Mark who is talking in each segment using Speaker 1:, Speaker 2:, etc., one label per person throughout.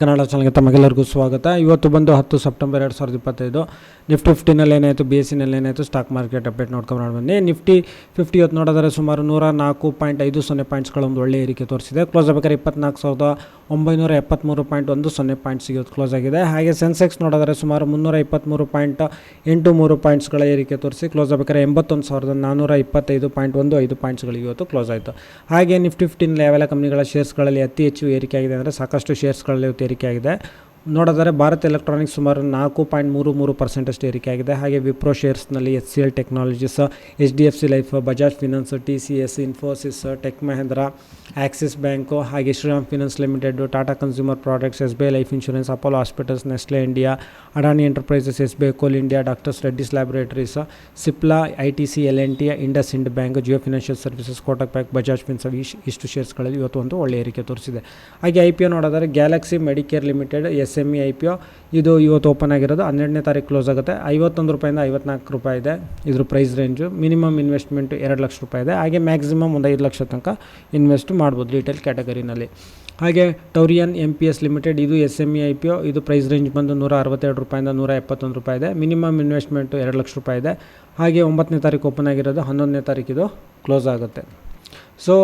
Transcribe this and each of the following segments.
Speaker 1: ಕನ್ನಡ ಚಾನಲ್ಗೆ ತಮಗೆಲ್ಲರಿಗೂ ಸ್ವಾಗತ. ಇವತ್ತು ಬಂದು ಹತ್ತು ಸೆಪ್ಟೆಂಬರ್ ಎರಡು ಸಾವಿರದ ಇಪ್ಪತ್ತೈದು. ನಿಫ್ಟಿ ಫಿಫ್ಟಿನಲ್ಲಿ ಏನಾಯಿತು? ಬಿ ಎಸ್ ಸಿನಲ್ಲಿ ಏನಾಯಿತು? ಸ್ಟಾಕ್ ಮಾರ್ಕೆಟ್ ಅಪ್ಡೇಟ್ ನೋಡ್ಕೊಂಡು ಬನ್ನಿ. ನಿಫ್ಟಿ ಫಿಫ್ಟಿ ಇವತ್ತು ನೋಡಿದರೆ ಸುಮಾರು ನೂರ ನಾಲ್ಕು ಪಾಯಿಂಟ್ ಐದು ಸೊನ್ನೆ ಪಾಯಿಂಟ್ಸ್ಗಳ ಒಂದು ಒಳ್ಳೆ ಏರಿಕೆ ತೋರಿಸಿದೆ. ಕ್ಲೋಸ್ ಆಗಬೇಕಾದ್ರೆ ಇಪ್ಪತ್ನಾಲ್ಕು ಸಾವಿರದ ಒಂಬೈನೂರ ಎಪ್ಪತ್ತ್ಮೂರು ಪಾಯಿಂಟ್ ಒಂದು ಸೊನ್ನೆ ಪಾಯಿಂಟ್ಸ್ ಇವತ್ತು ಕ್ಲೋಸ್ ಆಗಿದೆ. ಹಾಗೆ ಸೆನ್ಸೆಕ್ಸ್ ನೋಡಿದರೆ ಸುಮಾರು ಮುನ್ನೂರ ಇಪ್ಪತ್ತ್ಮೂರು ಪಾಯಿಂಟ್ ಎಂಟು ಮೂರು ಪಾಯಿಂಟ್ಸ್ಗಳ ಏರಿಕೆ ತೋರಿಸಿ ಕ್ಲೋಸ್ ಆಗಬೇಕಾದ್ರೆ ಎಂಬತ್ತೊಂದು ಸಾವಿರದ ನಾನ್ನೂರ ಇಪ್ಪತ್ತೈದು ಪಾಯಿಂಟ್ ಒಂದು ಐದು ಪಾಯಿಂಟ್ಸ್ಗಳಿಗೆ ಇವತ್ತು ಕ್ಲೋಸ್ ಆಯಿತು. ಹಾಗೆ ನಿಫ್ಟಿ ಫಿಫ್ಟಿನಲ್ಲಿ ಲೆವೆಲ್ ಕಂಪ್ನಿಗಳ ಶೇರ್ಸ್ಗಳಲ್ಲಿ ಅತಿ ಹೆಚ್ಚು ಏರಿಕೆ ಆಗಿದೆ ಅಂದರೆ ಸಾಕಷ್ಟು ಶೇರ್ಸ್ಗಳಲ್ಲಿ ಇವತ್ತು ಏರಿಕೆ ಆಗಿದೆ. ನೋಡಿದರೆ ಭಾರತ್ ಎಲೆಕ್ಟ್ರಾನಿಕ್ಸ್ ಸುಮಾರು ನಾಲ್ಕು ಪಾಯಿಂಟ್ ಮೂರು ಮೂರು ಪರ್ಸೆಂಟಷ್ಟು ಏರಿಕೆ ಆಗಿದೆ. ಹಾಗೆ Wipro ಶೇರ್ಸ್ನಲ್ಲಿ H C L Technologies, H D F C Life, Bajaj Finance, T C S, Infosys, Tech Mahindra, Axis Bank, ಹಾಗೆ Shriram Finance Limited, Tata Consumer Products, S B I Life Insurance, Apollo Hospitals, Nestle India, Adani Enterprises, S B I Coal India doctors Reddy's Laboratories, Cipla, I T C, L N T, IndusInd Bank, Jio Financial Services, Kotak Bank, Bajaj fins ಇಶ್ ಇಷ್ಟು ಶೇರ್ಸ್ಗಳಲ್ಲಿ ಇವತ್ತು ಒಂದು ಒಳ್ಳೆಯ ಏರಿಕೆ ತೋರಿಸಿದೆ. ಹಾಗೆ I P O ನೋಡಿದರೆ Galaxy Medicare Limited, S M E I P O ಇದು ಇವತ್ತು ಓಪನ್ ಆಗಿರೋದು. ಹನ್ನೆರಡನೇ ತಾರೀಕು ಕ್ಲೋಸ್ ಆಗುತ್ತೆ. ಐವತ್ತೊಂದು ರೂಪಾಯಿಂದ ಐವತ್ನಾಲ್ಕು ರೂಪಾಯಿ ಇದೆ ಇದ್ರ ಪ್ರೈಸ್ ರೇಂಜು ಮಿನಿಮಮ್ ಇನ್ವೆಸ್ಟ್ಮೆಂಟ್ ಎರಡು ಲಕ್ಷ ರೂಪಾಯಿ ಇದೆ. ಹಾಗೆ ಮ್ಯಾಕ್ಸಿಮಮ್ ಒಂದು ಐದು ಲಕ್ಷ ತನಕ ಇನ್ವೆಸ್ಟ್ ಮಾಡ್ಬೋದು ರಿಟೇಲ್ ಕ್ಯಾಟಗರಿನಲ್ಲಿ ಹಾಗೆ Taurian M P S Limited ಇದು S M E I P O ಇದು ಪ್ರೈಸ್ ರೇಂಜ್ ಬಂದು ನೂರ ಅರವತ್ತೆರಡು ರೂಪಾಯಿಂದ ನೂರ ಎಪ್ಪತ್ತೊಂದು ರೂಪಾಯಿ ಇದೆ. ಮಿನಿಮಮ್ ಇನ್ವೆಸ್ಟ್ಮೆಂಟು ಎರಡು ಲಕ್ಷ ರೂಪಾಯಿ ಇದೆ. ಹಾಗೆ ಒಂಬತ್ತನೇ ತಾರೀಕು ಓಪನ್ ಆಗಿರೋದು. ಹನ್ನೊಂದನೇ ಇದು ಕ್ಲೋಸ್ ಆಗುತ್ತೆ. ಸೊ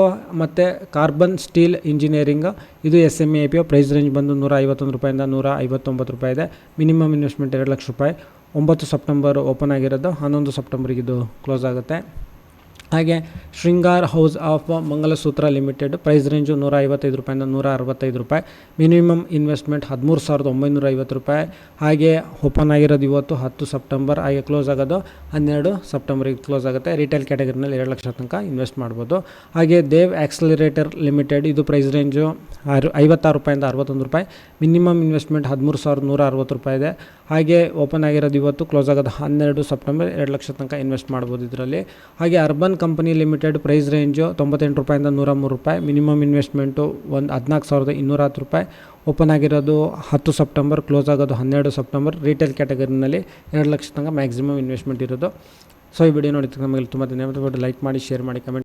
Speaker 1: ಮತ್ತು ಕಾರ್ಬನ್ ಸ್ಟೀಲ್ ಇಂಜಿನಿಯರಿಂಗ್ ಇದು S M A P price range ಬಂದು ನೂರ ಐವತ್ತೊಂದು ರೂಪಾಯಿಂದ ನೂರ ಐವತ್ತೊಂಬತ್ತು ರೂಪಾಯಿ ಇದೆ. ಮಿನಿಮಮ್ ಇನ್ವೆಸ್ಟ್ಮೆಂಟ್ ಎರಡು ಲಕ್ಷ ರೂಪಾಯಿ. ಒಂಬತ್ತು ಸೆಪ್ಟೆಂಬರ್ ಓಪನ್ ಆಗಿರೋದು, ಹನ್ನೊಂದು ಸೆಪ್ಟೆಂಬರ್ಗೆ ಇದು ಕ್ಲೋಸ್ ಆಗುತ್ತೆ. ಹಾಗೆ Shringar house of Mangalsutra limited price range ನೂರ ಐವತ್ತೈದು ರೂಪಾಯಿಂದ ನೂರ ಅರವತ್ತೈದು ರೂಪಾಯಿ. ಮಿನಿಮಮ್ ಇನ್ವೆಸ್ಟ್ಮೆಂಟ್ ಹದಿಮೂರು ಸಾವಿರದ ಒಂಬೈನೂರ ಐವತ್ತು ರೂಪಾಯಿ. ಹಾಗೆ ಓಪನ್ ಆಗಿರೋದು ಇವತ್ತು ಹತ್ತು ಸೆಪ್ಟೆಂಬರ್. ಹಾಗೆ ಕ್ಲೋಸ್ ಆಗೋದು ಹನ್ನೆರಡು ಸೆಪ್ಟೆಂಬರಿಗೆ ಕ್ಲೋಸ್ ಆಗುತ್ತೆ. ರಿಟೇಲ್ ಕ್ಯಾಟಗರಿನಲ್ಲಿ ಎರಡು ಲಕ್ಷ ತನಕ ಇನ್ವೆಸ್ಟ್ ಮಾಡ್ಬೋದು. ಹಾಗೆ ದೇವ್ ಆಕ್ಸಲರೇಟರ್ ಲಿಮಿಟೆಡ್ ಇದು ಪ್ರೈಸ್ ರೇಂಜು ಆರು, ಐವತ್ತಾರು ರೂಪಾಯಿಂದ ಅರವತ್ತೊಂದು ರೂಪಾಯಿ. ಮಿನಿಮಮ್ ಇನ್ವೆಸ್ಟ್ಮೆಂಟ್ ಹದಿಮೂರು ಸಾವಿರದ ನೂರ ಅರವತ್ತು ರೂಪಾಯಿ ಇದೆ. ಹಾಗೆ ಓಪನ್ ಆಗಿರೋದು ಇವತ್ತು ಕ್ಲೋಸ್ ಆಗೋದು ಹನ್ನೆರಡು ಸೆಪ್ಟೆಂಬರ್ ಎರಡು ಲಕ್ಷ ತನಕ ಇನ್ವೆಸ್ಟ್ ಮಾಡ್ಬೋದು ಇದರಲ್ಲಿ. ಹಾಗೆ urban company limited price range ತೊಂಬತ್ತೆಂಟು ರೂಪಾಯಿಂದ ನೂರ ಮೂರು ರೂಪಾಯಿ. ಮಿನಿಮಮ್ ಇನ್ವೆಸ್ಟ್ಮೆಂಟು ಒಂದು ಹದಿನಾಲ್ಕು ಸಾವಿರದ ಇನ್ನೂರ ಹತ್ತು ರೂಪಾಯಿ. ಓಪನ್ ಆಗಿರೋದು ಹತ್ತು ಸೆಪ್ಟೆಂಬರ್ ಕ್ಲೋಸ್ ಆಗೋದು ಹನ್ನೆರಡು ಸೆಪ್ಟೆಂಬರ್ ರಿಟೇಲ್ ಕ್ಯಾಟಗರಿನಲ್ಲಿ ಎರಡು ಲಕ್ಷ ತನಕ ಮ್ಯಾಕ್ಸಿಮಮ್ ಇನ್ವೆಸ್ಟ್ಮೆಂಟ್ ಇರೋದು. ಸೊ ಈ ವಿಡಿಯೋ ನೋಡಿ ನಮಗೆ ತುಂಬ ಧನ್ಯವಾದಗಳು. ಲೈಕ್ ಮಾಡಿ ಶೇರ್ ಮಾಡಿ ಕಮೆಂಟ್